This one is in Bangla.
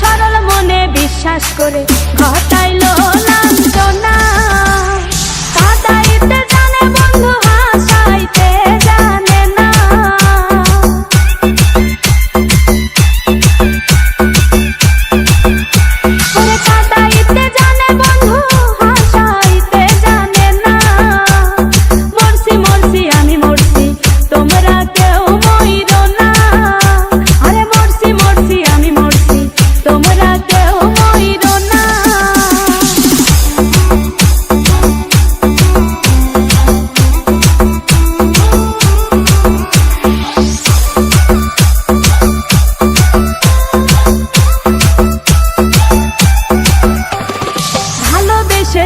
সরল মনে বিশ্বাস করে। ঘটাইলো